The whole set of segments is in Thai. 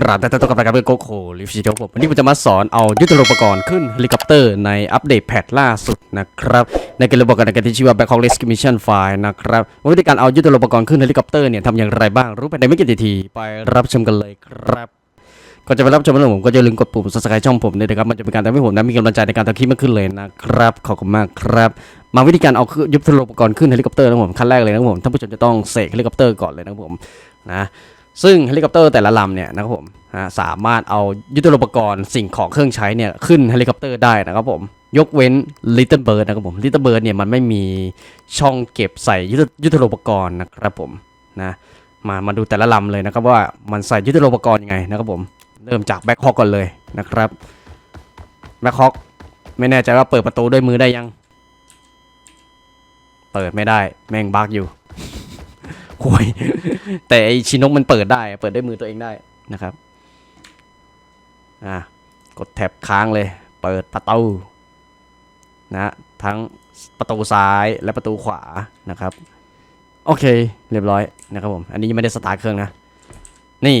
กราบแต่ต้องกับรายการเป็นโกโคลิฟชิโตผมวันนี้ผมจะมาสอนเอายุทธโลปกรณ์ขึ้นเฮลิคอปเตอร์ในอัปเดตแพทล่าสุดนะครับในเกมระบบการที่ชื่อว่า Backhawk Rescue Mission File นะครับวิธีการเอายุทธโลปกรณ์ขึ้นเฮลิคอปเตอร์เนี่ยทำอย่างไรบ้างรู้ภายในไม่กี่นาทีไปรับชมกันเลยครับก่อนจะไปรับชมเรื่องผมก็อย่าลืมกดปุ่ม subscribe ช่องผมด้วยนะครับมันจะเป็นการทำให้ผมนั้นมีกำลังใจในการทำคลิปมากขึ้นเลยนะครับขอบคุณมากครับมาวิธีการเอายุทธโลปกรณ์ขึ้นเฮลิคอปเตอร์นะผมขั้นแรกเลยนะผมท่านผู้ชมจะต้องเสกเฮลิคอปเตอร์ก่อนเลยนะผมนะ ซึ่งเฮลิคอปเตอร์แต่ละลำเนี่ยนะครับผมนะสามารถเอายุทธโปกรณ์สิ่งของเครื่องใช้เนี่ยขึ้นเฮลิคอปเตอร์ได้นะครับผมยกเว้น Little Bird นะครับผม Little Bird เนี่ยมันไม่มีช่องเก็บใส่ยุทธยุทธโปกรณ์นะครับผมนะมามาดูแต่ละลำเลยนะครับว่ามันใส่ยุทธโปกรณ์ยังไงนะครับผมเริ่มจากแบ็คฮอกก่อนเลยนะครับแบ็คฮอกไม่แน่ใจว่าเปิดประตูด้วยมือได้ยัง เปิดไม่ได้แม่งบักอยู่ คุยแต่ไอชินกมันเปิดได้ เปิดด้วยมือตัวเองได้นะครับ อะ กดแท็บค้างเลย เปิดประตูนะทั้งประตูซ้ายและประตูขวานะครับ โอเค เรียบร้อยนะครับผม อันนี้ยังไม่ได้สตาร์ทเครื่องนะ นี่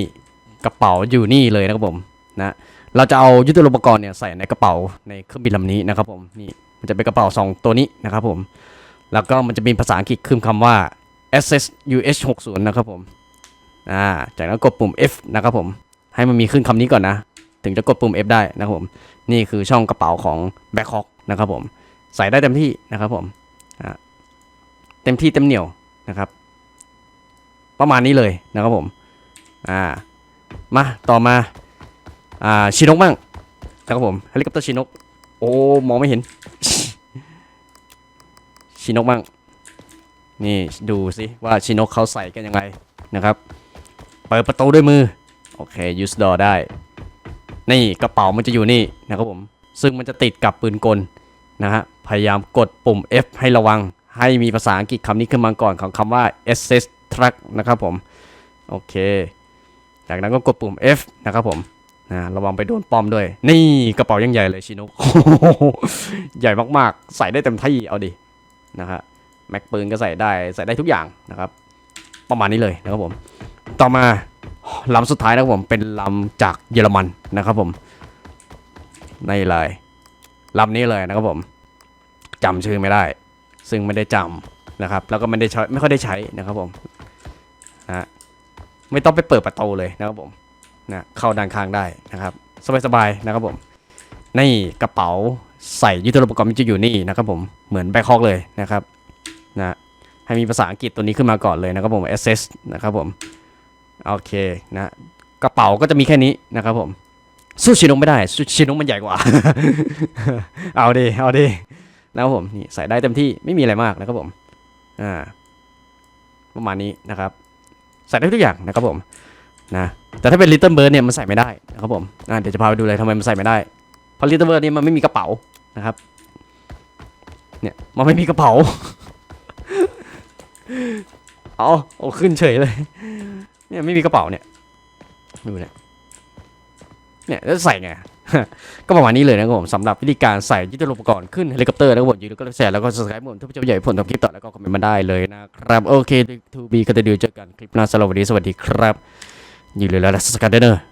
กระเป๋าอยู่นี่เลยนะครับผมนะเราจะเอายุทธโลปกรณ์เนี่ยใส่ในกระเป๋าในเครื่องบินลำนี้นะครับผมนี่มันจะเป็นกระเป๋าสองตัวนี้นะครับผม แล้วก็มันจะมีภาษาอังกฤษขึ้นคำว่า SS UH 6 0นะครับผม อ่า จากนั้นกดปุ่ม F นะครับผม ให้มันมีขึ้นคำนี้ก่อนนะ ถึงจะกดปุ่ม F ได้นะครับผม นี่คือช่องกระเป๋าของ Backhawk นะครับผม ใส่ได้เต็มที่นะครับผม อ่า เต็มที่เต็มเหนียวนะครับ ประมาณนี้เลยนะครับผม อ่า มาต่อมา อ่า ชินกบ้างนะครับผมเฮลิคอปเตอร์ชินก โอ้ มองไม่เห็น ชินกบ้าง นี่ดูสิว่าชินกเขาใส่กันยังไงนะครับ เปิดประตูด้วยมือ โอเค use door ได้ นี่กระเป๋ามันจะอยู่นี่นะครับผม ซึ่งมันจะติดกับปืนกลนะฮะ พยายามกดปุ่ม F ให้ระวัง ให้มีภาษาอังกฤษคำนี้ขึ้นมาก่อนของคำว่า SS truck นะครับผม โอเค จากนั้นก็กดปุ่ม F นะครับผมนะระวังไปโดนป้อมด้วย นี่กระเป๋ายังใหญ่เลยชินุกใหญ่มากๆ ใส่ได้เต็มที่เอาดินะฮะ แม็กปืนก็ใส่ได้ใส่ได้ทุกอย่างนะครับ ประมาณนี้เลยนะครับผม ต่อมาลำสุดท้ายนะครับผมเป็นลำจากเยอรมันนะครับผมในเลยลำนี้เลยนะครับผมจำชื่อไม่ได้ ซึ่งไม่ได้จำนะครับ แล้วก็ไม่ได้ใช้ไม่ค่อยได้ใช้นะครับผมนะไม่ต้องไปเปิดประตูเลยนะครับผมนะเข้าด้านข้างได้นะครับ สบายๆนะครับผมนี่กระเป๋าใส่ยุทธปกรณ์มันจะอยู่นี่นะครับผมเหมือนแบคฮอกเลยนะครับ นะให้มีภาษาอังกฤษตัวนี้ขึ้นมาก่อนเลยนะครับผม SS นะครับผม โอเคนะกระเป๋าก็จะมีแค่นี้นะครับผมสู้ชินงไม่ได้สู้ชินงมันใหญ่กว่า เอาดิเอาดินะครับผมนี่ใส่ได้เต็มที่ไม่มีอะไรมากนะครับผมอ่าประมาณนี้นะครับ ใส่ได้ทุกอย่างนะครับผมนะแต่ถ้าเป็น Little Bird เนี่ยมันใส่ไม่ได้นะครับผมอะเดี๋ยวจะพาไปดูเลยทำไมมันใส่ไม่ได้เพราะ Little Bird เนี่ยมันไม่มีกระเป๋านะครับเนี่ยมันไม่มีกระเป๋า เอาเอาขึ้นเฉยเลย เนี่ยไม่มีกระเป๋าเนี่ย ดูเนี่ย เนี่ยแล้วใส่ไง ก็ประมาณนี้เลยนะครับผมสำหรับวิธีการใส่ยุทธโลปกรณ์ขึ้นเฮลิคอปเตอร์นะครับผมยู่แล้วก็แชร์แล้วก็ subscribe ผมถ้าผู้ชมอยาให้ผลทำคลิปต่อแล้วก็คอมเมนต์มาได้เลยนะครับ โอเคทูบีก็จะดูเจอกันคลิปหน้าสวันนี้สวัสดีครับ อยู่เลยแล้ว subscribe ด้วยเนอะ